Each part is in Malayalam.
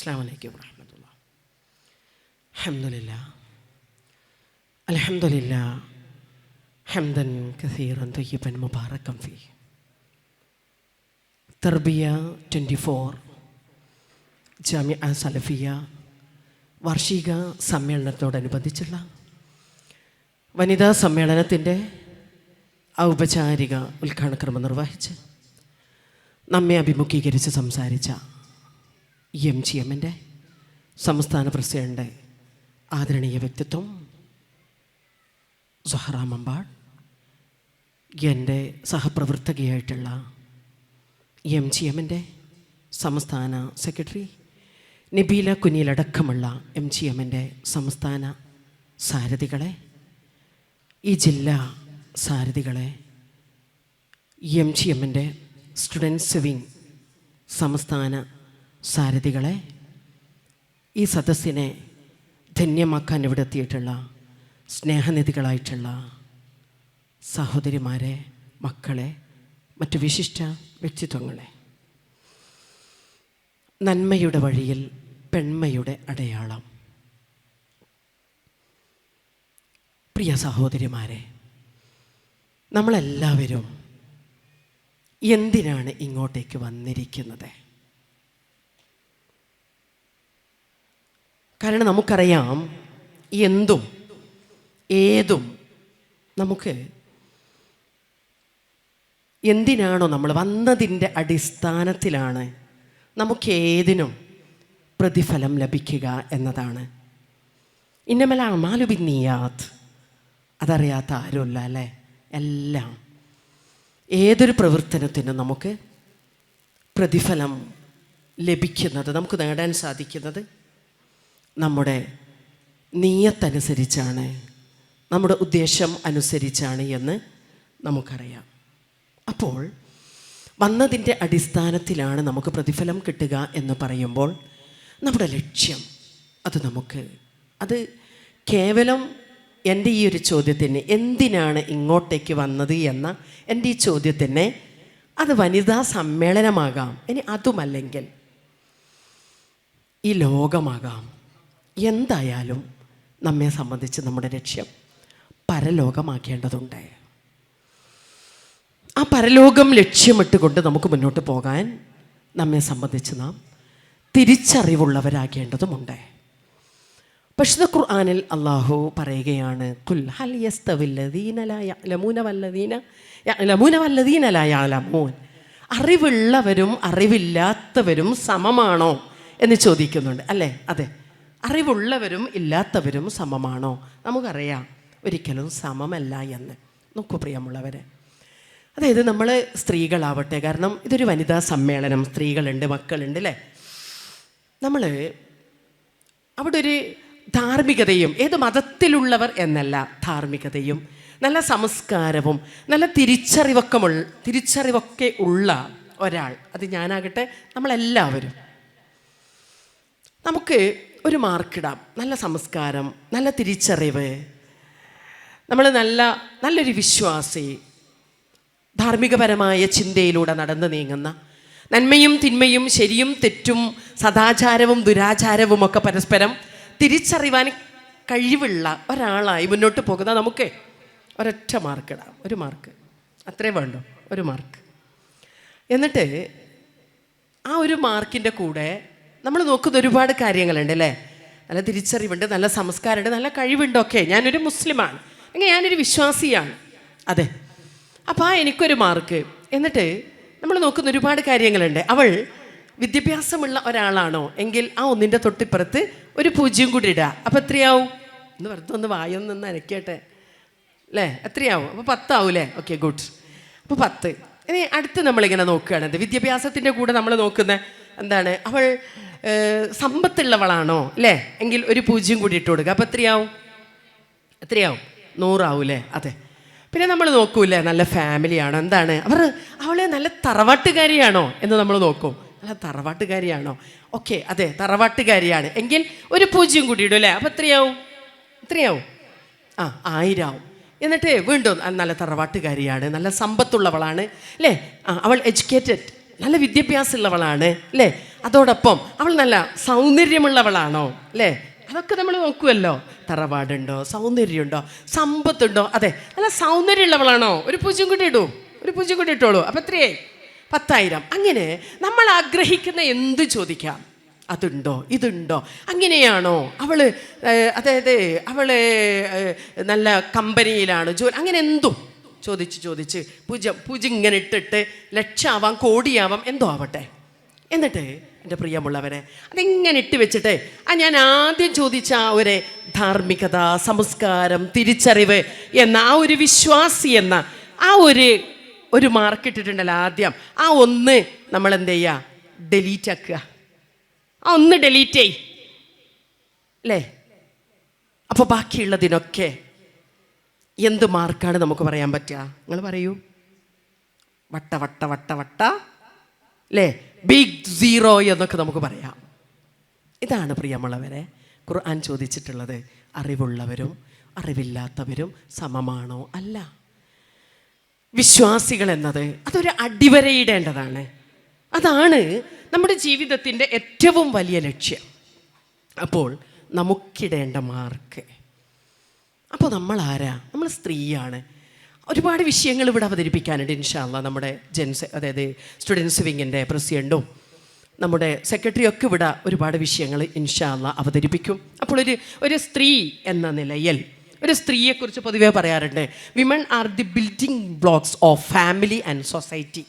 അസ്സാം വലൈക്കും വാഹമത്തുള്ള അഹമ്മദില്ല അലഹമ്മദില്ല ഹംദൻ കസീറൻ തയ്യപ്പൻ മുബാറക്കം ഫി തർബിയ ട്വന്റി ഫോർ ജാമ്യ സലഫിയ വാർഷിക സമ്മേളനത്തോടനുബന്ധിച്ചുള്ള വനിതാ സമ്മേളനത്തിന്റെ ഔപചാരിക ഉദ്ഘാടനക്രമം നിർവഹിച്ച് നമ്മെ അഭിമുഖീകരിച്ച് സംസാരിച്ച എം ജി എമ്മിന്റെ സംസ്ഥാന പ്രസിഡന്റ് ആദരണീയ വ്യക്തിത്വം സഹറ എന്റെ സഹപ്രവർത്തകയായിട്ടുള്ള എം ജി എമ്മിന്റെ സംസ്ഥാന സെക്രട്ടറി നബീല കുനിയിലടക്കമുള്ള എം ജി എമ്മിന്റെ സംസ്ഥാന സാരഥികളെ ഈ ജില്ലാ സാരഥികളെ എം ജി എമ്മിന്റെ സ്റ്റുഡൻസ് വിങ് സംസ്ഥാന സാരഥികളെ ഈ സദസ്സിനെ ധന്യമാക്കാൻ ഇവിടെ എത്തിയിട്ടുള്ള സ്നേഹനിധികളായിട്ടുള്ള സഹോദരിമാരെ മക്കളെ മറ്റ് വിശിഷ്ട വ്യക്തിത്വങ്ങളെ നന്മയുടെ വഴിയിൽ പെൺമയുടെ അടയാളം. പ്രിയ സഹോദരിമാരെ നമ്മളെല്ലാവരും എന്തിനാണ് ഇങ്ങോട്ടേക്ക് വന്നിരിക്കുന്നത്? കാരണം നമുക്കറിയാം എന്തും ഏതും നമുക്ക് എന്തിനാണോ നമ്മൾ വന്നതിന്റെ അടിസ്ഥാനത്തിലാണ് നമുക്ക് ഏതിനും പ്രതിഫലം ലഭിക്കുക എന്നതാണ്. ഇന്നമല അമാലുബിന്നിയാത്ത് അതറിയാത്ത ആരുമില്ല അല്ലേ? എല്ലാം. ഏതൊരു പ്രവർത്തനത്തിനും നമുക്ക് പ്രതിഫലം ലഭിക്കുന്നത് നമുക്ക് നേടാൻ സാധിക്കുന്നത് നമ്മുടെ നീയത്തനുസരിച്ചാണ് നമ്മുടെ ഉദ്ദേശം അനുസരിച്ചാണ് എന്ന് നമുക്കറിയാം. അപ്പോൾ വന്നതിന്റെ അടിസ്ഥാനത്തിലാണ് നമുക്ക് പ്രതിഫലം കിട്ടുക എന്ന് പറയുമ്പോൾ നമ്മുടെ ലക്ഷ്യം അത് നമുക്ക് അത് കേവലം എന്റെ ഈ ഒരു ചോദ്യത്തിന് എന്തിനാണ് ഇങ്ങോട്ടേക്ക് വന്നത് എന്ന എന്റെ ഈ ചോദ്യത്തിന് അത് വനിതാ സമ്മേളനമാകാം. ഇനി അതുമല്ലെങ്കിൽ ഈ ലോകമാകാം. എന്തായാലും നമ്മെ സംബന്ധിച്ച് നമ്മുടെ ലക്ഷ്യം പരലോകമാക്കേണ്ടതുണ്ട്. ആ പരലോകം ലക്ഷ്യമിട്ടുകൊണ്ട് നമുക്ക് മുന്നോട്ട് പോകാൻ നമ്മെ സംബന്ധിച്ച് നാം തിരിച്ചറിവുള്ളവരാകേണ്ടതുമുണ്ട്. പക്ഷേ ഖുർആാനിൽ അള്ളാഹു പറയുകയാണ് കുൽ ഹൽ അറിവുള്ളവരും അറിവില്ലാത്തവരും സമമാണോ എന്ന് ചോദിക്കുന്നുണ്ട്. അല്ലേ? അതെ. അറിവുള്ളവരും ഇല്ലാത്തവരും സമമാണോ? നമുക്കറിയാം. ഒരിക്കലും സമമല്ല എന്ന്. നോക്കൂ പ്രിയമുള്ളവരെ. അതായത് നമ്മൾ സ്ത്രീകളാവട്ടെ കാരണം ഇതൊരു വനിതാ സമ്മേളനം. സ്ത്രീകളുണ്ട് മക്കളുണ്ട് അല്ലേ നമ്മൾ അവിടെ ഒരു ധാർമ്മികതയും ഏത് മതത്തിലുള്ളവർ എന്നല്ല ധാർമ്മികതയും നല്ല സംസ്കാരവും നല്ല തിരിച്ചറിവൊക്കെ തിരിച്ചറിവൊക്കെ ഉള്ള ഒരാൾ. അത് ഞാനാകട്ടെ നമ്മളെല്ലാവരും. നമുക്ക് ഒരു മാർക്കിടാം നല്ല സംസ്കാരം നല്ല തിരിച്ചറിവ്. നമ്മൾ നല്ല നല്ലൊരു വിശ്വാസി. ധാർമ്മികപരമായ ചിന്തയിലൂടെ നടന്നു നീങ്ങുന്ന നന്മയും തിന്മയും ശരിയും തെറ്റും സദാചാരവും ദുരാചാരവും ഒക്കെ പരസ്പരം തിരിച്ചറിവാൻ കഴിവുള്ള ഒരാളായി മുന്നോട്ട് പോകുന്ന നമുക്ക് ഒരൊറ്റ മാർക്കിടാം ഒരു മാർക്ക് അത്രേ വേണ്ടു. ഒരു മാർക്ക് എന്നിട്ട് ആ ഒരു മാർക്കിന്റെ കൂടെ നമ്മൾ നോക്കുന്ന ഒരുപാട് കാര്യങ്ങളുണ്ട് അല്ലേ? നല്ല തിരിച്ചറിവുണ്ട് നല്ല സംസ്കാരമുണ്ട് നല്ല കഴിവുണ്ട് ഒക്കെ ഞാനൊരു മുസ്ലിമാണ്. അങ്ങനെ ഞാനൊരു വിശ്വാസിയാണ്. അതെ. അപ്പോൾ ആ എനിക്കൊരു മാർക്ക്. എന്നിട്ട് നമ്മൾ നോക്കുന്ന ഒരുപാട് കാര്യങ്ങളുണ്ട്. അവൾ വിദ്യാഭ്യാസമുള്ള ഒരാളാണോ? എങ്കിൽ ആ ഒന്നിന്റെ തൊട്ടിപ്പുറത്ത് ഒരു പൂജ്യം കൂടി ഇടുക. അപ്പോൾ എത്രയാവും? എന്ന് വെറുതെ ഒന്ന് വായൊന്നൊന്ന് അനക്കട്ടെ അല്ലേ? എത്രയാവും? അപ്പോൾ പത്താവൂലേ ഓക്കെ ഗുഡ്. അപ്പോൾ പത്ത്. ഇനി അടുത്ത് നമ്മളിങ്ങനെ നോക്കുകയാണ് വിദ്യാഭ്യാസത്തിന്റെ കൂടെ നമ്മൾ നോക്കുന്ന എന്താണ്? അവൾ സമ്പത്തുള്ളവളാണോ? അല്ലേ എങ്കിൽ ഒരു പൂജ്യം കൂടി ഇട്ട് കൊടുക്കുക അപ്പോൾ എത്രയാവും? എത്രയാവും? നൂറാവൂലേ അതെ. പിന്നെ നമ്മൾ നോക്കൂലേ നല്ല ഫാമിലിയാണോ എന്താണ്? അവർ അവളെ നല്ല തറവാട്ടുകാരിയാണോ എന്ന് നമ്മൾ നോക്കും. നല്ല തറവാട്ടുകാരിയാണോ? ഓക്കെ അതെ തറവാട്ടുകാരിയാണ്. എങ്കിൽ ഒരു പൂജ്യം കൂടി ഇടും അല്ലേ അപ്പോൾ എത്രയാവും? എത്രയാവും? ആ ആയിരാവും. എന്നിട്ട് വീണ്ടും നല്ല തറവാട്ടുകാരിയാണ് നല്ല സമ്പത്തുള്ളവളാണ് അല്ലേ അവൾ എഡ്യൂക്കേറ്റഡ് നല്ല വിദ്യാഭ്യാസമുള്ളവളാണ് അല്ലേ? അതോടൊപ്പം അവൾ നല്ല സൗന്ദര്യമുള്ളവളാണോ അല്ലേ? അതൊക്കെ നമ്മൾ നോക്കുമല്ലോ തറവാടുണ്ടോ സൗന്ദര്യമുണ്ടോ സമ്പത്തുണ്ടോ? അതെ നല്ല സൗന്ദര്യമുള്ളവളാണോ? ഒരു പൂജ്യം കൂടി ഇടൂ ഒരു പൂജ്യം കൂടി ഇട്ടോളൂ. അപ്പം എത്രയായി? പത്തായിരം. അങ്ങനെ നമ്മൾ ആഗ്രഹിക്കുന്ന എന്ത് ചോദിക്കാം? അതുണ്ടോ ഇതുണ്ടോ? അങ്ങനെയാണോ? ഏഹ്, അതായത് ഏഹ്, നല്ല കമ്പനിയിലാണ് ജോലി അങ്ങനെ എന്തും. ചോദിച്ച് ചോദിച്ച് പൂജ പൂജ ഇങ്ങനെ ഇട്ടിട്ട് ലക്ഷാവാം കോടിയാവാം എന്തോ ആവട്ടെ. എന്നിട്ട് എന്റെ പ്രിയമുള്ളവരെ അതിങ്ങനെ ഇട്ട് വെച്ചിട്ട് ആ ഞാൻ ആദ്യം ചോദിച്ച ആ ഒരു ധാർമ്മികത സംസ്കാരം തിരിച്ചറിവ് എന്ന ആ ഒരു വിശ്വാസി എന്ന ആ ഒരു ഒരു മാർക്ക് ഇട്ടിട്ടുണ്ടല്ലോ ആദ്യം. ആ ഒന്ന് നമ്മൾ എന്ത് ചെയ്യുക ഡെലീറ്റ് ആക്കുക. ആ ഒന്ന് ഡെലീറ്റ് ചെയ് അല്ലേ? അപ്പോൾ ബാക്കിയുള്ളതിനൊക്കെ എന്ത് മാർക്കാണ് നമുക്ക് പറയാൻ പറ്റുക? നിങ്ങൾ പറയൂ. വട്ട വട്ട വട്ട വട്ട. അല്ലേ ബിഗ് സീറോ എന്നൊക്കെ നമുക്ക് പറയാം. ഇതാണ് പ്രിയമുള്ളവരെ ഖുർആൻ ചോദിച്ചിട്ടുള്ളത്. അറിവുള്ളവരും അറിവില്ലാത്തവരും സമമാണോ? അല്ല. വിശ്വാസികൾ എന്നത് അതൊരു അടിവരയിടേണ്ടതാണ്. അതാണ് നമ്മുടെ ജീവിതത്തിന്റെ ഏറ്റവും വലിയ ലക്ഷ്യം. അപ്പോൾ നമുക്കിടേണ്ട മാർക്ക്. അപ്പോൾ നമ്മൾ ആരാ നമ്മൾ സ്ത്രീയാണ്. ഒരുപാട് വിഷയങ്ങൾ ഇവിടെ അവതരിപ്പിക്കാനുണ്ട് ഇൻഷാല്ല നമ്മുടെ ജെൻസ് അതായത് സ്റ്റുഡൻസ് വിങ്ങിന്റെ പ്രസിഡന്റും നമ്മുടെ സെക്രട്ടറി ഒക്കെ ഇവിടെ ഒരുപാട് വിഷയങ്ങൾ ഇൻഷാല്ല അവതരിപ്പിക്കും. അപ്പോൾ ഒരു ഒരു സ്ത്രീ എന്ന നിലയിൽ ഒരു സ്ത്രീയെക്കുറിച്ച് പൊതുവെ പറയാറുണ്ട് women are the building blocks of family and society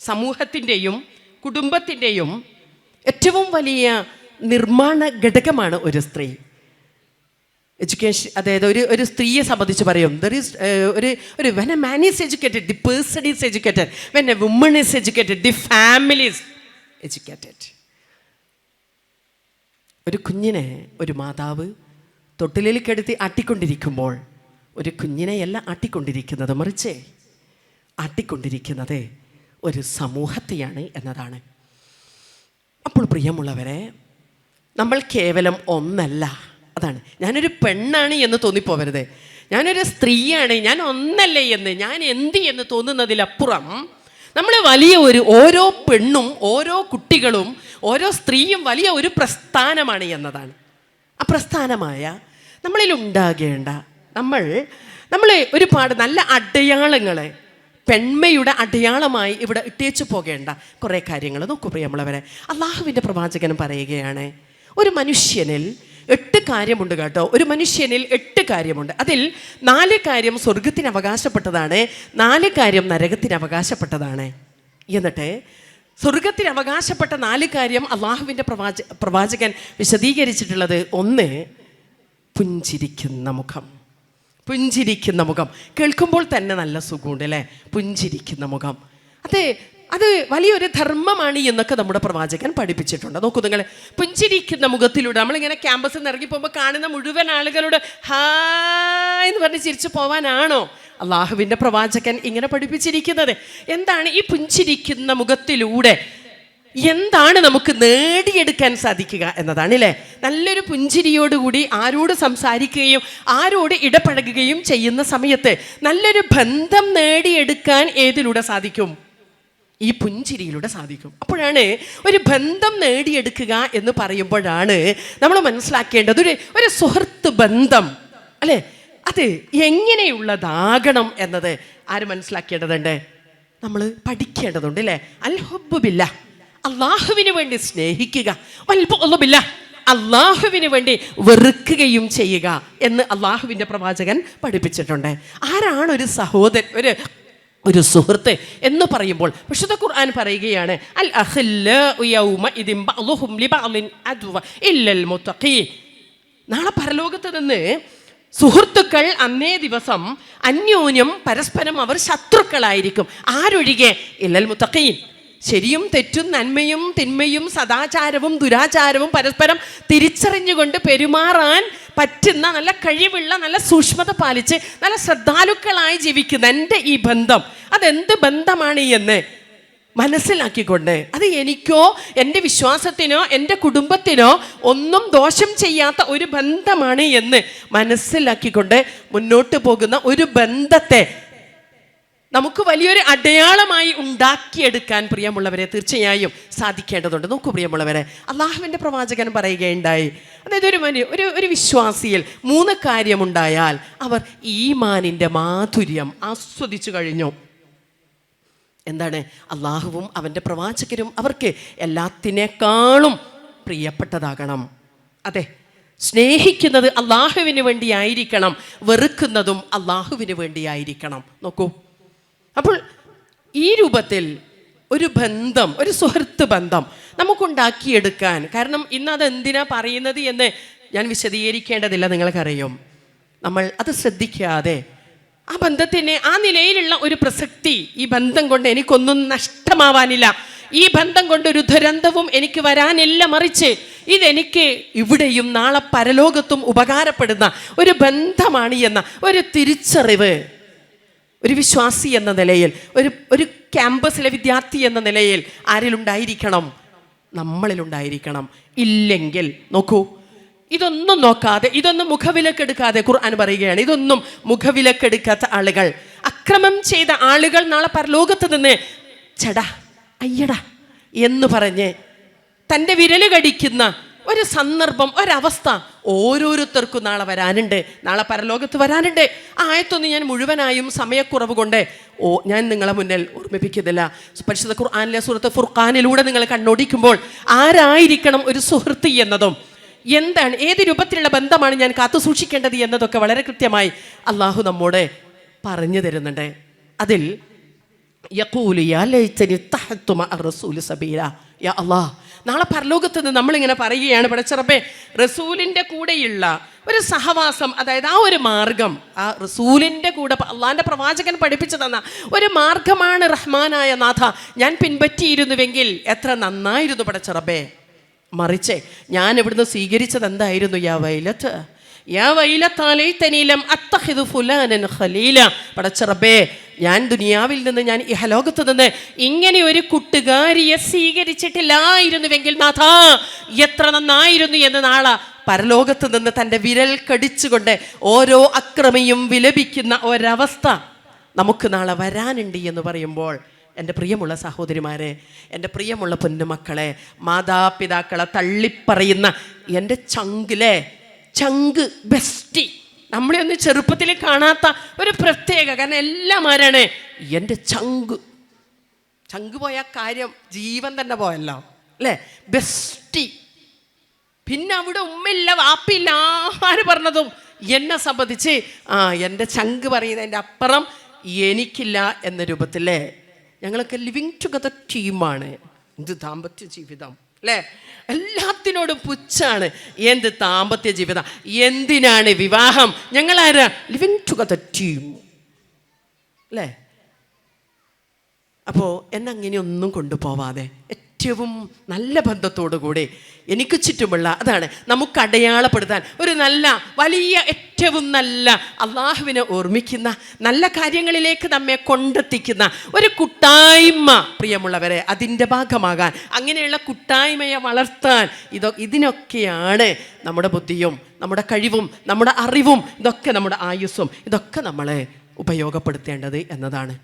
സമൂഹത്തിന്റെയും കുടുംബത്തിന്റെയും ഏറ്റവും വലിയ നിർമ്മാണ ഘടകമാണ് ഒരു സ്ത്രീ. എഡ്യൂക്കേഷൻ അതായത് ഒരു ഒരു സ്ത്രീയെ സംബന്ധിച്ച് പറയും. ദർ ഈസ് ഒരു ഒരു when a man is educated the person is educated when a woman is educated the family is educated ഒരു കുഞ്ഞിനെ ഒരു മാതാവ് തൊട്ടിലേക്കെടുത്തി കിടത്തി ആട്ടിക്കൊണ്ടിരിക്കുമ്പോൾ ഒരു കുഞ്ഞിനെയല്ല ആട്ടിക്കൊണ്ടിരിക്കുന്നത് മറിച്ച് ആട്ടിക്കൊണ്ടിരിക്കുന്നത് ഒരു സമൂഹത്തെയാണ് എന്നതാണ്. അപ്പോൾ പ്രിയമുള്ളവരെ നമ്മൾ കേവലം ഒന്നല്ല. അതാണ്. ഞാനൊരു പെണ്ണാണ് എന്ന് തോന്നിപ്പോവരുത്. ഞാനൊരു സ്ത്രീയാണ് ഞാൻ ഒന്നല്ലേ എന്ന് ഞാൻ എന്ത് എന്ന് തോന്നുന്നതിലപ്പുറം നമ്മൾ വലിയ ഒരു ഓരോ പെണ്ണും ഓരോ കുട്ടികളും ഓരോ സ്ത്രീയും വലിയ ഒരു പ്രസ്ഥാനമാണ് എന്നതാണ്. ആ പ്രസ്ഥാനമായ നമ്മളിൽ ഉണ്ടാകേണ്ട നമ്മൾ നമ്മൾ ഒരുപാട് നല്ല അടയാളങ്ങളെ പെൺമയുടെ അടയാളമായി ഇവിടെ ഇട്ടേച്ചു പോകേണ്ട കുറേ കാര്യങ്ങൾ നോക്കൂ പ്രിയമുള്ളവരെ. അള്ളാഹുവിന്റെ പ്രവാചകനും പറയുകയാണ് ഒരു മനുഷ്യനിൽ എട്ട് കാര്യമുണ്ട് കേട്ടോ. ഒരു മനുഷ്യനിൽ എട്ട് കാര്യമുണ്ട്. അതിൽ നാല് കാര്യം സ്വർഗത്തിന് അവകാശപ്പെട്ടതാണ് നാല് കാര്യം നരകത്തിന് അവകാശപ്പെട്ടതാണ്. എന്നിട്ട് സ്വർഗത്തിന് അവകാശപ്പെട്ട നാല് കാര്യം അള്ളാഹുവിന്റെ പ്രവാച പ്രവാചകൻ വിശദീകരിച്ചിട്ടുള്ളത് ഒന്ന് പുഞ്ചിരിക്കുന്ന മുഖം. പുഞ്ചിരിക്കുന്ന മുഖം. കേൾക്കുമ്പോൾ തന്നെ നല്ല സുഖമുണ്ട് അല്ലേ? പുഞ്ചിരിക്കുന്ന മുഖം. അതെ അത് വലിയൊരു ധർമ്മമാണ് എന്നൊക്കെ നമ്മുടെ പ്രവാചകൻ പഠിപ്പിച്ചിട്ടുണ്ട്. നോക്കൂ നിങ്ങൾ പുഞ്ചിരിക്കുന്ന മുഖത്തിലൂടെ നമ്മളിങ്ങനെ ക്യാമ്പസിൽ നിന്ന് ഇറങ്ങി പോകുമ്പോൾ കാണുന്ന മുഴുവൻ ആളുകളോട് ഹായ് എന്ന് പറഞ്ഞ് ചിരിച്ചു പോവാനാണോ? അള്ളാഹുവിന്റെ പ്രവാചകൻ ഇങ്ങനെ പഠിപ്പിച്ചിരിക്കുന്നത്. എന്താണ് ഈ പുഞ്ചിരിക്കുന്ന മുഖത്തിലൂടെ എന്താണ് നമുക്ക് നേടിയെടുക്കാൻ സാധിക്കുക എന്നതാണ് അല്ലേ നല്ലൊരു പുഞ്ചിരിയോടുകൂടി ആരോട് സംസാരിക്കുകയും ആരോട് ഇടപഴകുകയും ചെയ്യുന്ന സമയത്ത് നല്ലൊരു ബന്ധം നേടിയെടുക്കാൻ ഏതിലൂടെ സാധിക്കും? ഈ പുഞ്ചിരിയിലൂടെ സാധിക്കും. അപ്പോഴാണ് ഒരു ബന്ധം നേടിയെടുക്കുക എന്ന് പറയുമ്പോഴാണ് നമ്മൾ മനസ്സിലാക്കേണ്ടത് ഒരു ഒരു സുഹൃത്ത് ബന്ധം. അല്ലേ? അത് എങ്ങനെയുള്ളതാകണം എന്നത് ആര് മനസ്സിലാക്കേണ്ടതുണ്ട്? നമ്മൾ പഠിക്കേണ്ടതുണ്ട് അല്ലേ? അൽഹബുബില്ല അള്ളാഹുവിന് വേണ്ടി സ്നേഹിക്കുക. വൽബുല്ല അള്ളാഹുവിന് വേണ്ടി വെറുക്കുകയും ചെയ്യുക എന്ന് അള്ളാഹുവിന്റെ പ്രവാചകൻ പഠിപ്പിച്ചിട്ടുണ്ട്. ആരാണ് ഒരു സഹോദരൻ ഒരു ഒരു സുഹൃത്ത് എന്ന് പറയുമ്പോൾ വിശുദ്ധ ഖുർആൻ പറയുകയാണ് അൽ നാളെ പരലോകത്ത് നിന്ന് സുഹൃത്തുക്കൾ അന്നേ ദിവസം അന്യോന്യം പരസ്പരം അവർ ശത്രുക്കളായിരിക്കും. ആരൊഴികെ? ഇല്ലൽ മുത്തഖീൻ. ശരിയും തെറ്റും നന്മയും തിന്മയും സദാചാരവും ദുരാചാരവും പരസ്പരം തിരിച്ചറിഞ്ഞുകൊണ്ട് പെരുമാറാൻ പറ്റുന്ന നല്ല കഴിവുള്ള നല്ല സൂക്ഷ്മത പാലിച്ച് നല്ല ശ്രദ്ധാലുക്കളായി ജീവിക്കുന്ന എന്റെ ഈ ബന്ധം. അതെന്ത് ബന്ധമാണ് എന്ന് മനസ്സിലാക്കിക്കൊണ്ട് അത് എനിക്കോ എന്റെ വിശ്വാസത്തിനോ എന്റെ കുടുംബത്തിനോ ഒന്നും ദോഷം ചെയ്യാത്ത ഒരു ബന്ധമാണ് എന്ന് മനസ്സിലാക്കിക്കൊണ്ട് മുന്നോട്ട് പോകുന്ന ഒരു ബന്ധത്തെ നമുക്ക് വലിയൊരു അടയാളമായി ഉണ്ടാക്കിയെടുക്കാൻ പ്രിയമുള്ളവരെ തീർച്ചയായും സാധിക്കേണ്ടതുണ്ട്. നോക്കൂ പ്രിയമുള്ളവരെ അള്ളാഹുവിന്റെ പ്രവാചകൻ പറയുകയുണ്ടായി. അതായത് ഒരു ഒരു ഒരു വിശ്വാസിയിൽ മൂന്ന് കാര്യമുണ്ടായാൽ അവർ ഈമാനിന്റെ മാധുര്യം ആസ്വദിച്ചു കഴിഞ്ഞു. എന്താണ്? അള്ളാഹുവും അവന്റെ പ്രവാചകരും അവർക്ക് എല്ലാത്തിനേക്കാളും പ്രിയപ്പെട്ടതാകണം. അതെ സ്നേഹിക്കുന്നത് അള്ളാഹുവിന് വേണ്ടിയായിരിക്കണം വെറുക്കുന്നതും അള്ളാഹുവിന് വേണ്ടിയായിരിക്കണം. നോക്കൂ. അപ്പോൾ ഈ രൂപത്തിൽ ഒരു ബന്ധം ഒരു സുഹൃത്ത് ബന്ധം നമുക്കുണ്ടാക്കിയെടുക്കാൻ കാരണം ഇന്ന് അത് എന്തിനാ പറയുന്നത് എന്ന് ഞാൻ വിശദീകരിക്കേണ്ടതില്ല നിങ്ങൾക്കറിയും. നമ്മൾ അത് ശ്രദ്ധിക്കാതെ ആ ബന്ധത്തിന് ആ നിലയിലുള്ള ഒരു പ്രസക്തി ഈ ബന്ധം കൊണ്ട് എനിക്കൊന്നും നഷ്ടമാവാനില്ല. ഈ ബന്ധം കൊണ്ട് ഒരു ദുരന്തവും എനിക്ക് വരാനില്ല മറിച്ച് ഇതെനിക്ക് ഇവിടെയും നാളെ പരലോകത്തും ഉപകാരപ്പെടുന്ന ഒരു ബന്ധമാണ് എന്ന ഒരു തിരിച്ചറിവ് ഒരു വിശ്വാസി എന്ന നിലയിൽ ഒരു ഒരു ക്യാമ്പസിലെ വിദ്യാർത്ഥി എന്ന നിലയിൽ ആരിലുണ്ടായിരിക്കണം? നമ്മളിലുണ്ടായിരിക്കണം. ഇല്ലെങ്കിൽ നോക്കൂ ഇതൊന്നും നോക്കാതെ ഇതൊന്നും മുഖവിലക്കെടുക്കാതെ ഖുർആൻ പറയുകയാണ്. ഇതൊന്നും മുഖവിലക്കെടുക്കാത്ത ആളുകൾ. അക്രമം ചെയ്ത ആളുകൾ നാളെ പരലോകത്ത് നിന്ന് ചടാ അയ്യടാ എന്ന് പറഞ്ഞ് തന്റെ വിരൽ കടിക്കുന്ന ഒരു സന്ദർഭം ഒരവസ്ഥ. ഓരോരുത്തർക്കും നാളെ വരാനുണ്ട്. നാളെ പരലോകത്ത് വരാനുണ്ട്. ആയത്തൊന്നും ഞാൻ മുഴുവനായും സമയക്കുറവ് കൊണ്ട് ഓ ഞാൻ നിങ്ങളെ മുന്നിൽ ഓർമ്മിപ്പിക്കുന്നില്ല. പരിശുദ്ധ ഖുർആാനിലെ സുഹൃത്ത് ഫുർഖാനിലൂടെ നിങ്ങൾ കണ്ണോടിക്കുമ്പോൾ ആരായിരിക്കണം ഒരു സുഹൃത്ത് എന്നതും എന്താണ് ഏത് രൂപത്തിലുള്ള ബന്ധമാണ് ഞാൻ കാത്തു സൂക്ഷിക്കേണ്ടത് എന്നതൊക്കെ വളരെ കൃത്യമായി അള്ളാഹു നമ്മോട് പറഞ്ഞു തരുന്നുണ്ട്. അതിൽ യാ അല്ലാഹ് നാളെ പരലോകത്ത് നിന്ന് നമ്മളിങ്ങനെ പറയുകയാണ്. പടച്ചിറപ്പേ റസൂലിന്റെ കൂടെയുള്ള ഒരു സഹവാസം അതായത് ആ ഒരു മാർഗം ആ റസൂലിന്റെ കൂടെ അള്ളാന്റെ പ്രവാചകൻ പഠിപ്പിച്ചു തന്ന ഒരു മാർഗമാണ് റഹ്മാനായ നാഥ. ഞാൻ പിൻപറ്റിയിരുന്നുവെങ്കിൽ എത്ര നന്നായിരുന്നു പടച്ചിറപ്പേ മറിച്ച് ഞാൻ ഇവിടുന്ന് സ്വീകരിച്ചത് എന്തായിരുന്നു? യാ വൈലത്ത് പടച്ചറബേ ഞാൻ ദുനിയാവിൽ നിന്ന് ഞാൻ ഇഹലോകത്ത് നിന്ന് ഇങ്ങനെ ഒരു കുട്ടുകാരിയെ സ്വീകരിച്ചിട്ടില്ലായിരുന്നുവെങ്കിൽ മാതാ എത്ര നന്നായിരുന്നു എന്ന് നാളെ പരലോകത്ത് നിന്ന് തന്റെ വിരൽ കടിച്ചുകൊണ്ട് ഓരോ അക്രമിയും വിലപിക്കുന്ന ഒരവസ്ഥ നമുക്ക് നാളെ വരാനുണ്ട് എന്ന് പറയുമ്പോൾ എന്റെ പ്രിയമുള്ള സഹോദരിമാരെ എന്റെ പ്രിയമുള്ള പൊന്നുമക്കളെ മാതാപിതാക്കളെ തള്ളിപ്പറയുന്ന എന്റെ ചങ്കിലെ ചങ്ക് ബെസ്റ്റി നമ്മളെ ഒന്ന് ചെറുപ്പത്തിൽ കാണാത്ത ഒരു പ്രത്യേക കാരണം എല്ലാം ആരാണ്? എന്റെ ചങ്ക് ചങ്ക് പോയ കാര്യം ജീവൻ തന്നെ പോയല്ലോ. അല്ലേ? ബെസ്റ്റി പിന്നെ അവിടെ ഉമ്മയില്ല വാപ്പില്ല ആര് പറഞ്ഞതും? എന്നെ സംബന്ധിച്ച് ആ എന്റെ ചങ്ക് പറയുന്നതിന്റെ അപ്പുറം എനിക്കില്ല എന്ന രൂപത്തിലേ ഞങ്ങളൊക്കെ ലിവിങ് ടുഗദർ ടീമാണ് എന്ത് ദാമ്പത്യ ജീവിതം. അല്ലേ? എല്ലാത്തിനോടും പുച്ഛാണ്. എന്ത് ദാമ്പത്യ ജീവിതം? എന്തിനാണ് വിവാഹം? ഞങ്ങൾ ആരാ ലിവിങ് ടുഗദർ ടീം അല്ലേ? അപ്പോൾ എന്നെ അങ്ങനെയൊന്നും കൊണ്ടുപോവാതെ. ഏറ്റവും നല്ല ബന്ധത്തോടു കൂടി എനിക്ക് ചുറ്റുമുള്ള അതാണ് നമുക്ക് അടയാളപ്പെടുത്താൻ ഒരു നല്ല വലിയ ഏറ്റവും നല്ല അള്ളാഹുവിനെ ഓർമ്മിക്കുന്ന നല്ല കാര്യങ്ങളിലേക്ക് നമ്മെ കൊണ്ടെത്തിക്കുന്ന ഒരു കൂട്ടായ്മ പ്രിയമുള്ളവരെ അതിന്റെ ഭാഗമാകാൻ അങ്ങനെയുള്ള കൂട്ടായ്മയെ വളർത്താൻ ഇതൊ ഇതിനൊക്കെയാണ് നമ്മുടെ ബുദ്ധിയും നമ്മുടെ കഴിവും നമ്മുടെ അറിവും ഇതൊക്കെ നമ്മുടെ ആയുസ്സും ഇതൊക്കെ നമ്മളെ ഉപയോഗപ്പെടുത്തേണ്ടത് എന്നതാണ്.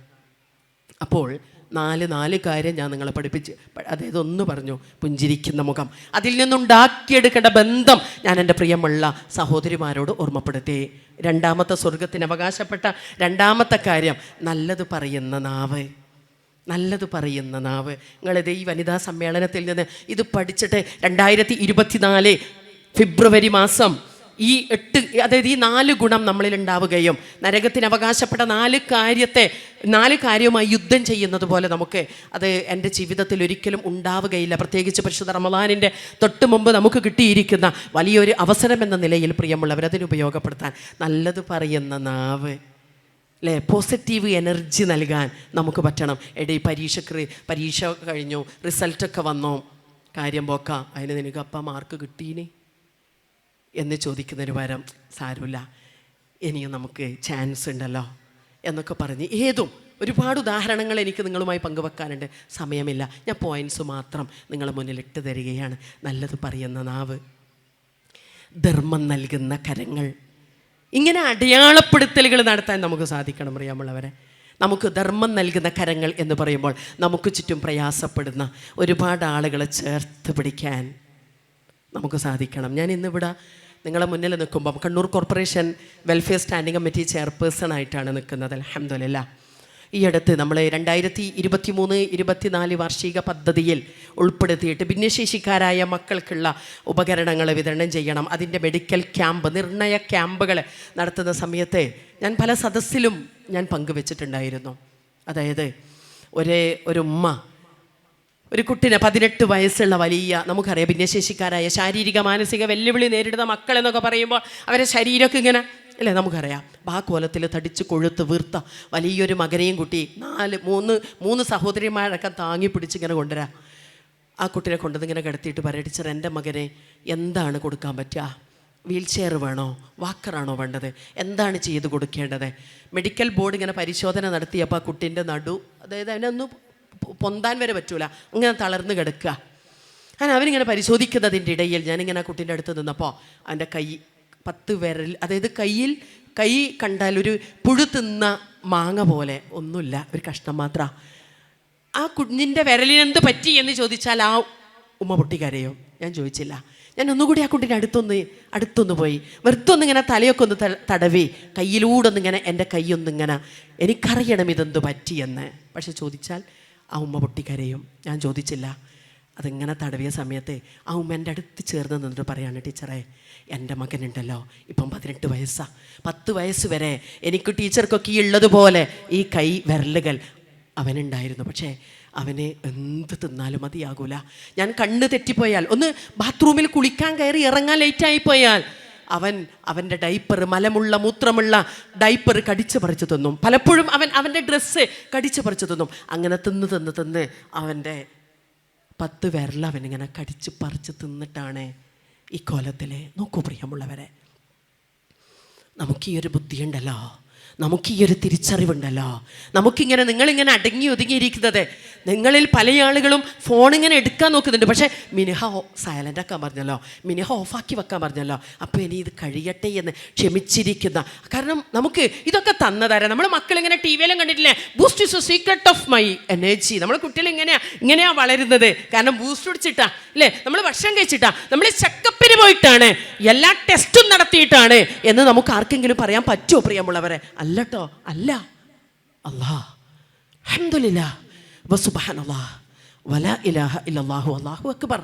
അപ്പോൾ നാല് നാല് കാര്യം ഞാൻ നിങ്ങളെ പഠിപ്പിച്ച് അതായത് ഒന്ന് പറഞ്ഞു പുഞ്ചിരിക്കുന്ന മുഖം. അതിൽ നിന്നുണ്ടാക്കിയെടുക്കേണ്ട ബന്ധം ഞാൻ എന്റെ പ്രിയമുള്ള സഹോദരിമാരോട് ഓർമ്മപ്പെടുത്തി. രണ്ടാമത്തെ സ്വർഗത്തിന് അവകാശപ്പെട്ട രണ്ടാമത്തെ കാര്യം നല്ലത് പറയുന്ന നാവ്. നല്ലത് പറയുന്ന നാവ്. നിങ്ങളിത് ഈ വനിതാ സമ്മേളനത്തിൽ നിന്ന് ഇത് പഠിച്ചിട്ട് രണ്ടായിരത്തി ഫെബ്രുവരി മാസം ഈ എട്ട് അതായത് ഈ നാല് ഗുണം നമ്മളിൽ ഉണ്ടാവുകയും നരകത്തിന് അവകാശപ്പെട്ട നാല് കാര്യത്തെ നാല് കാര്യവുമായി യുദ്ധം ചെയ്യുന്നത് പോലെ നമുക്ക് അത് എന്റെ ജീവിതത്തിൽ ഒരിക്കലും ഉണ്ടാവുകയില്ല. പ്രത്യേകിച്ച് പരിശുദ്ധ റമദാനിന്റെ തൊട്ട് മുമ്പ് നമുക്ക് കിട്ടിയിരിക്കുന്ന വലിയൊരു അവസരം എന്ന നിലയിൽ പ്രിയമുള്ളവർ അതിന് ഉപയോഗപ്പെടുത്താൻ നല്ലത് പറയുന്ന നാവ് അല്ലേ? പോസിറ്റീവ് എനർജി നൽകാൻ നമുക്ക് പറ്റണം. എടി പരീക്ഷക്ക് പരീക്ഷ കഴിഞ്ഞു റിസൾട്ടൊക്കെ വന്നോ. കാര്യം പോക്കാം അതിന് നിനക്ക് അപ്പം മാർക്ക് കിട്ടീനി. എന്ന് ചോദിക്കുന്നതിന് പകരം സാരമില്ല ഇനിയും നമുക്ക് ചാൻസ് ഉണ്ടല്ലോ എന്നൊക്കെ പറഞ്ഞ് ഏതും ഒരുപാട് ഉദാഹരണങ്ങൾ എനിക്ക് നിങ്ങളുമായി പങ്കുവെക്കാനുണ്ട്. സമയമില്ല. ഞാൻ പോയിന്റ്സ് മാത്രം നിങ്ങളുടെ മുന്നിൽ ഇട്ട് തരികയാണ്. നല്ലത് പറയുന്ന നാവ്. ധർമ്മം നൽകുന്ന കരങ്ങൾ. ഇങ്ങനെ അടയാളപ്പെടുത്തലുകൾ നടത്താൻ നമുക്ക് സാധിക്കണം അറിയാമുള്ളവരെ നമുക്ക് ധർമ്മം നൽകുന്ന കരങ്ങൾ എന്ന് പറയുമ്പോൾ നമുക്ക് ചുറ്റും പ്രയാസപ്പെടുന്ന ഒരുപാട് ആളുകളെ ചേർത്ത് പിടിക്കാൻ നമുക്ക് സാധിക്കണം. ഞാൻ ഇന്നിവിടെ നിങ്ങളെ മുന്നിൽ നിൽക്കുമ്പം Kannur corporation welfare standing committee chairperson ആയിട്ടാണ് നിൽക്കുന്നത്. അലഹമ്മദില്ല ഈ അടുത്ത് നമ്മൾ രണ്ടായിരത്തി ഇരുപത്തി മൂന്ന് ഇരുപത്തിനാല് വാർഷിക പദ്ധതിയിൽ ഉൾപ്പെടുത്തിയിട്ട് ഭിന്നശേഷിക്കാരായ മക്കൾക്കുള്ള ഉപകരണങ്ങൾ വിതരണം ചെയ്യണം. അതിന്റെ മെഡിക്കൽ ക്യാമ്പ് നിർണയ ക്യാമ്പുകൾ നടത്തുന്ന സമയത്ത് ഞാൻ പല സദസ്സിലും ഞാൻ പങ്കുവച്ചിട്ടുണ്ടായിരുന്നു. അതായത് ഒരേ ഒരു ഉമ്മ ഒരു കുട്ടിനെ പതിനെട്ട് വയസ്സുള്ള വലിയ നമുക്കറിയാം ഭിന്നശേഷിക്കാരായ ശാരീരിക മാനസിക വെല്ലുവിളി നേരിടുന്ന മക്കൾ എന്നൊക്കെ പറയുമ്പോൾ അവരെ ശരീരമൊക്കെ ഇങ്ങനെ അല്ലേ? നമുക്കറിയാം ആ കോലത്തിൽ തടിച്ച് കൊഴുത്ത് വീർത്ത വലിയൊരു മകനെയും കുട്ടി നാല് മൂന്ന് മൂന്ന് സഹോദരിമാരൊക്കെ താങ്ങി പിടിച്ച് ഇങ്ങനെ കൊണ്ടുവരാം. ആ കുട്ടിനെ കൊണ്ടുവന്ന് ഇങ്ങനെ കിടത്തിയിട്ട് പറയാം ടീച്ചർ എന്റെ മകനെ എന്താണ് കൊടുക്കാൻ പറ്റുക? വീൽ ചെയർ വേണോ? വാക്കറാണോ വേണ്ടത്? എന്താണ് ചെയ്ത് കൊടുക്കേണ്ടത്? മെഡിക്കൽ ബോർഡ് ഇങ്ങനെ പരിശോധന നടത്തിയപ്പോൾ ആ കുട്ടീന്റെ നടു അതായത് അതിനൊന്ന് പൊന്താൻ വരെ പറ്റൂല. ഇങ്ങനെ തളർന്ന് കിടക്കുക. അങ്ങനെ അവനിങ്ങനെ പരിശോധിക്കുന്നതിന്റെ ഇടയിൽ ഞാനിങ്ങനെ ആ കുട്ടീന്റെ അടുത്ത് നിന്നപ്പോൾ അവന്റെ കൈ പത്ത് വിരൽ അതായത് കയ്യിൽ കൈ കണ്ടാൽ ഒരു പുഴു തിന്ന മാങ്ങ പോലെ ഒന്നുമില്ല ഒരു കഷ്ണം മാത്ര. ആ കുഞ്ഞിന്റെ വിരലിനെന്ത് പറ്റി എന്ന് ചോദിച്ചാൽ ആ ഉമ്മ പൊട്ടിക്കരയോ ഞാൻ ചോദിച്ചില്ല. ഞാൻ ഒന്നുകൂടി ആ കുട്ടീന്റെ അടുത്തൊന്ന് അടുത്തൊന്ന് പോയി. വെറുതെ ഒന്നിങ്ങനെ തലയൊക്കെ ഒന്ന് തടവി കയ്യിലൂടെ ഒന്നിങ്ങനെ എന്റെ കൈയൊന്നിങ്ങനെ എനിക്കറിയണം ഇതെന്ത് പറ്റിയെന്ന്. പക്ഷെ ചോദിച്ചാൽ ആ ഉമ്മ പൊട്ടിക്കരയും. ഞാൻ ചോദിച്ചില്ല. അതിങ്ങനെ തടവിയ സമയത്ത് ആ ഉമ്മ എന്റെ അടുത്ത് ചേർന്ന് നിന്നിട്ട് പറയാണ് ടീച്ചറെ എന്റെ മകനുണ്ടല്ലോ ഇപ്പം പതിനെട്ട് വയസ്സാ. പത്ത് വയസ്സ് വരെ എനിക്ക് ടീച്ചർക്കൊക്കെ ഉള്ളതുപോലെ ഈ കൈ വിരലുകൾ അവനുണ്ടായിരുന്നു. പക്ഷേ അവന് എന്ത് തിന്നാലും മതിയാകൂല. ഞാൻ കണ്ണ് തെറ്റിപ്പോയാൽ ഒന്ന് ബാത്റൂമിൽ കുളിക്കാൻ കയറി ഇറങ്ങാൻ ലേറ്റായി പോയാൽ അവൻ അവന്റെ ഡൈപ്പർ മലമുള്ള മൂത്രമുള്ള ഡൈപ്പർ കടിച്ച് പറിച്ചു തിന്നും. പലപ്പോഴും അവൻ അവന്റെ ഡ്രസ്സ് കടിച്ച് പറിച്ചു തിന്നും. അങ്ങനെ തിന്ന് തിന്ന് തിന്ന് അവന്റെ പത്ത് വിരൽ അവനിങ്ങനെ കടിച്ച് പറിച്ച് തിന്നിട്ടാണ് ഈ കോലത്തിൽ നോക്കൂ പ്രിയമുള്ളവരെ നമുക്ക് ഈ ഒരു ബുദ്ധിയുണ്ടല്ലോ നമുക്ക് ഈ ഒരു തിരിച്ചറിവുണ്ടല്ലോ. നമുക്കിങ്ങനെ നിങ്ങളിങ്ങനെ അടങ്ങി ഒതുങ്ങിയിരിക്കുന്നത് നിങ്ങളിൽ പല ആളുകളും ഫോൺ ഇങ്ങനെ എടുക്കാൻ നോക്കുന്നുണ്ട്. പക്ഷേ മിനിഹ സൈലന്റ് ആക്കാൻ പറഞ്ഞല്ലോ. മിനിഹ ഓഫാക്കി വെക്കാൻ പറഞ്ഞല്ലോ. അപ്പോൾ ഇനി ഇത് കഴിയട്ടെ എന്ന് ക്ഷമിച്ചിരിക്കുന്ന. കാരണം നമുക്ക് ഇതൊക്കെ തന്നതാരാ? നമ്മൾ മക്കളിങ്ങനെ ടി വിയിലും കണ്ടിട്ടില്ലേ? Boost is a secret of my energy നമ്മൾ കുട്ടികൾ ഇങ്ങനെയാ ഇങ്ങനെയാ വളരുന്നത്. കാരണം ബൂസ്റ്റ് കുടിച്ചിട്ടാ അല്ലേ? നമ്മൾ ഭക്ഷണം കഴിച്ചിട്ടാ നമ്മൾ ചെക്കപ്പിന് പോയിട്ടാണ് എല്ലാ ടെസ്റ്റും നടത്തിയിട്ടാണ് എന്ന് നമുക്ക് ആർക്കെങ്കിലും പറയാൻ പറ്റുമോ പ്രിയമുള്ളവരെ? അല്ലട്ടോ അല്ല. അല്ലാ അഹമ്മദില്ല വല ഇലാഹ അക്ബർ.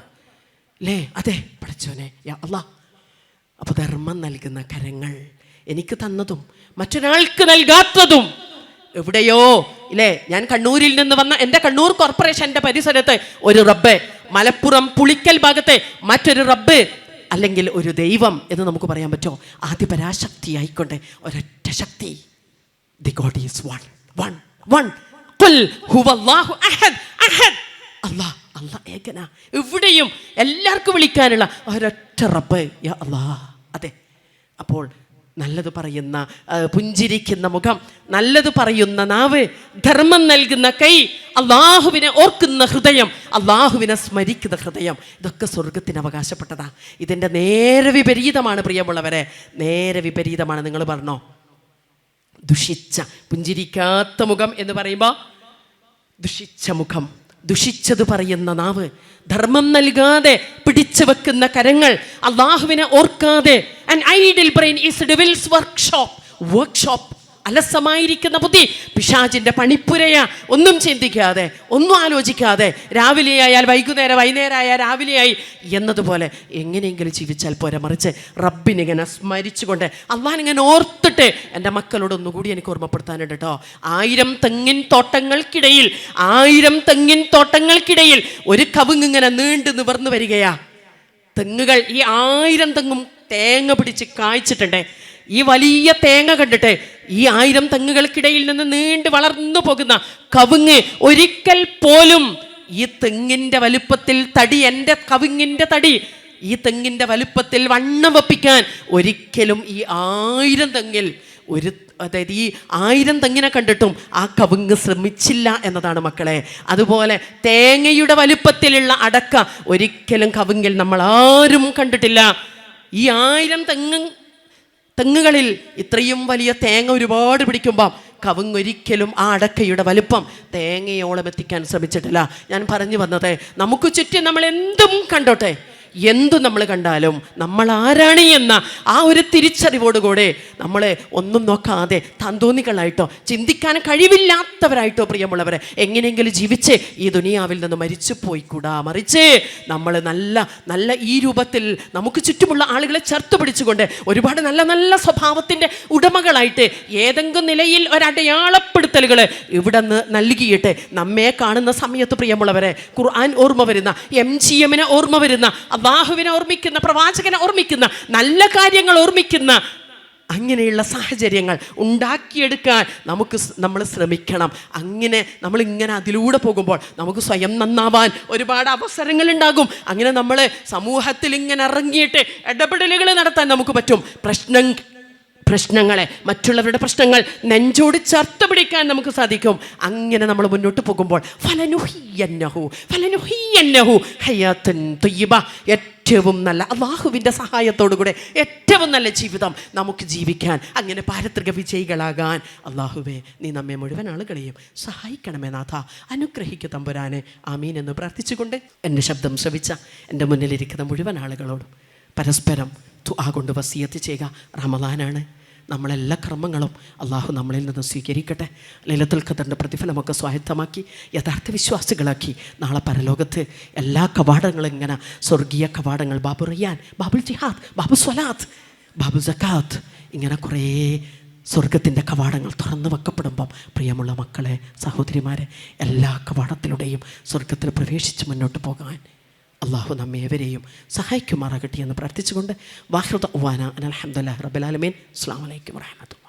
അല്ലേ അതെ പഠിച്ചോനെ യാ അപ്പോൾ ധർമ്മം നൽകുന്ന കരങ്ങൾ എനിക്ക് തന്നതും മറ്റൊരാൾക്ക് നൽകാത്തതും എവിടെയോ. ഇല്ലേ ഞാൻ കണ്ണൂരിൽ നിന്ന് വന്ന എന്റെ കണ്ണൂർ കോർപ്പറേഷന്റെ പരിസരത്ത് ഒരു റബ്ബ് മലപ്പുറം പുളിക്കൽ ഭാഗത്തെ മറ്റൊരു റബ്ബ് അല്ലെങ്കിൽ ഒരു ദൈവം എന്ന് നമുക്ക് പറയാൻ പറ്റുമോ ആദ്യ പരാശക്തി ആയിക്കൊണ്ട് ഒരൊറ്റ ശക്തി. The God is one one one എവിടെയും എല്ലാവർക്കും വിളിക്കാനുള്ള ഒരൊറ്റ റബ്ബ് യാ അതെ. അപ്പോൾ നല്ലത് പറയുന്ന പുഞ്ചിരിക്കുന്ന മുഖം നല്ലത് പറയുന്ന നാവ് ധർമ്മം നൽകുന്ന കൈ അള്ളാഹുവിനെ ഓർക്കുന്ന ഹൃദയം അള്ളാഹുവിനെ സ്മരിക്കുന്ന ഹൃദയം ഇതൊക്കെ സ്വർഗത്തിന് അവകാശപ്പെട്ടതാ. ഇതിന്റെ നേരെ വിപരീതമാണ് പ്രിയമുള്ളവരെ. നേരെ വിപരീതമാണ്. നിങ്ങൾ പറഞ്ഞോ? ദുഷിച്ച പുഞ്ചിരിക്കാത്ത മുഖം എന്ന് പറയുമ്പോൾ ദുഷിച്ച മുഖം. ദുഷിച്ചത് പറയുന്ന നാവ് ധർമ്മം നൽകാതെ പിടിച്ചു വെക്കുന്ന കരങ്ങൾ അള്ളാഹുവിനെ ഓർക്കാതെ. An brain is workshop workshop അലസമായിരിക്കുന്ന ബുദ്ധി. പിശാചിന്റെ പണിപ്പുരയ. ഒന്നും ചിന്തിക്കാതെ ഒന്നും ആലോചിക്കാതെ രാവിലെയായാൽ വൈകുന്നേരം വൈകുന്നേരമായാൽ രാവിലെയായി എന്നതുപോലെ എങ്ങനെയെങ്കിലും ജീവിച്ചാൽ പോരെ മറിച്ച് റബ്ബിനിങ്ങനെ സ്മരിച്ചുകൊണ്ട് അള്ളാനിങ്ങനെ ഓർത്തിട്ട് എന്റെ മക്കളോട് ഒന്നുകൂടി എനിക്ക് ഓർമ്മപ്പെടുത്താനുണ്ട് കേട്ടോ ആയിരം തെങ്ങിൻ തോട്ടങ്ങൾക്കിടയിൽ ആയിരം തെങ്ങിൻ തോട്ടങ്ങൾക്കിടയിൽ ഒരു കവുങ്ങിങ്ങനെ നീണ്ടു നിവർന്നു വരികയാ. തെങ്ങുകൾ ഈ ആയിരം തെങ്ങും തേങ്ങ പിടിച്ച് കായ്ച്ചിട്ടുണ്ട്. ഈ വലിയ തേങ്ങ കണ്ടിട്ട് ഈ ആയിരം തെങ്ങുകൾക്കിടയിൽ നിന്ന് നീണ്ടു വളർന്നു പോകുന്ന കവുങ്ങ് ഒരിക്കൽ പോലും ഈ തെങ്ങിന്റെ വലുപ്പത്തിൽ തടി എന്റെ കവുങ്ങിന്റെ തടി ഈ തെങ്ങിന്റെ വലുപ്പത്തിൽ വണ്ണം വപ്പിക്കാൻ ഒരിക്കലും ഈ ആയിരം തെങ്ങിൽ ഒരു അതായത് ഈ ആയിരം തെങ്ങിനെ കണ്ടിട്ടും ആ കവുങ്ങ് ശ്രമിച്ചില്ല എന്നതാണ് മക്കളെ. അതുപോലെ തേങ്ങയുടെ വലുപ്പത്തിലുള്ള അടക്ക ഒരിക്കലും കവുങ്ങിൽ നമ്മൾ ആരും കണ്ടിട്ടില്ല. ഈ ആയിരം തെങ്ങ് തെങ്ങുകളിൽ ഇത്രയും വലിയ തേങ്ങ ഒരുപാട് പിടിക്കുമ്പോൾ കവുങ്ങൊരിക്കലും ആ അടക്കയുടെ വലുപ്പം തേങ്ങയോളം എത്തിക്കാൻ ശ്രമിച്ചിട്ടില്ല. ഞാൻ പറഞ്ഞു വന്നത് നമുക്ക് ചുറ്റും നമ്മൾ എന്തും കണ്ടോട്ടെ? എന്തു നമ്മൾ കണ്ടാലും നമ്മൾ ആരാണ് എന്ന ആ ഒരു തിരിച്ചറിവോടുകൂടെ നമ്മളെ ഒന്നും നോക്കാതെ തന്തോന്നികളായിട്ടോ ചിന്തിക്കാൻ കഴിവില്ലാത്തവരായിട്ടോ പ്രിയമുള്ളവരെ എങ്ങനെയെങ്കിലും ജീവിച്ച് ഈ ദുനിയാവിൽ നിന്ന് മരിച്ചു പോയിക്കൂടാ മറിച്ച് നമ്മൾ നല്ല നല്ല ഈ രൂപത്തിൽ നമുക്ക് ചുറ്റുമുള്ള ആളുകളെ ചേർത്ത് പിടിച്ചുകൊണ്ട് ഒരുപാട് നല്ല നല്ല സ്വഭാവത്തിന്റെ ഉടമകളായിട്ട് ഏതെങ്കിലും നിലയിൽ ഒരടയാളപ്പെടുത്തലുകൾ ഇവിടെ നിന്ന് നൽകിയിട്ട് നമ്മെ കാണുന്ന സമയത്ത് പ്രിയമുള്ളവരെ ഖുർആൻ ഓർമ്മ വരുന്ന എം ജി എമ്മിനെ ഓർമ്മ വരുന്ന അള്ളാഹുവിനെ ഓർമ്മിക്കുന്ന പ്രവാചകനെ ഓർമ്മിക്കുന്ന നല്ല കാര്യങ്ങൾ ഓർമ്മിക്കുന്ന അങ്ങനെയുള്ള സാഹചര്യങ്ങൾ ഉണ്ടാക്കിയെടുക്കാൻ നമുക്ക് നമ്മൾ ശ്രമിക്കണം. അങ്ങനെ നമ്മൾ ഇങ്ങനെ അതിലൂടെ പോകുമ്പോൾ നമുക്ക് സ്വയം നന്നാവാൻ ഒരുപാട് അവസരങ്ങൾ ഉണ്ടാകും. അങ്ങനെ നമ്മൾ സമൂഹത്തിൽ ഇങ്ങനെ ഇറങ്ങിയിട്ട് ഇടപെടലുകൾ നടത്താൻ നമുക്ക് പറ്റും. പ്രശ്നം പ്രശ്നങ്ങളെ മറ്റുള്ളവരുടെ പ്രശ്നങ്ങൾ നെഞ്ചോട് ചേർത്ത് പിടിക്കാൻ നമുക്ക് സാധിക്കും. അങ്ങനെ നമ്മൾ മുന്നോട്ട് പോകുമ്പോൾ ഫലനുഹിയന്നഹു ഫലനുഹിയന്നഹു ഏറ്റവും നല്ല അള്ളാഹുവിന്റെ സഹായത്തോടു കൂടെ ഏറ്റവും നല്ല ജീവിതം നമുക്ക് ജീവിക്കാൻ അങ്ങനെ പാരത്രിക വിജയികളാകാൻ അള്ളാഹുവേ നീ നമ്മെ മുഴുവൻ ആളുകളെയും സഹായിക്കണമേ നാഥ. അനുഗ്രഹിക്കു തമ്പുരാനെ. ആമീൻ എന്ന് പ്രാർത്ഥിച്ചുകൊണ്ട് എന്റെ ശബ്ദം ശ്രവിച്ച എന്റെ മുന്നിലിരിക്കുന്ന മുഴുവൻ ആളുകളോടും പരസ്പരം ആ കൊണ്ട് വസിയത്ത് ചെയ്യുക റമദാനാണ്. നമ്മളെല്ലാ കർമ്മങ്ങളും അള്ളാഹു നമ്മളിൽ നിന്ന് സ്വീകരിക്കട്ടെ. ലളിതൽ ഖദറിന്റെ പ്രതിഫലമൊക്കെ സ്വായത്തമാക്കി യഥാർത്ഥ വിശ്വാസികളാക്കി നാളെ പരലോകത്ത് എല്ലാ കവാടങ്ങളും ഇങ്ങനെ സ്വർഗീയ കവാടങ്ങൾ ബാബു റിയാൻ ബാബുൽ ജിഹാദ് ബാബു സ്വലാത്ത് ബാബു ജക്കാത്ത് ഇങ്ങനെ കുറേ സ്വർഗത്തിന്റെ കവാടങ്ങൾ തുറന്നു വെക്കപ്പെടുമ്പം പ്രിയമുള്ള മക്കളെ സഹോദരിമാരെ എല്ലാ കവാടത്തിലൂടെയും സ്വർഗത്തിൽ പ്രവേശിച്ച് മുന്നോട്ട് പോകാൻ അള്ളാഹു നമ്മെ ഏവരെയും സഹായിക്കുമാറാകട്ടെ എന്ന് പ്രാർത്ഥിച്ചുകൊണ്ട് വാഹൃത ഉവാന അലഹമുല്ലാ റബുലാലമീൻ അസ്സാം വലൈക്കും വാഹമത്തു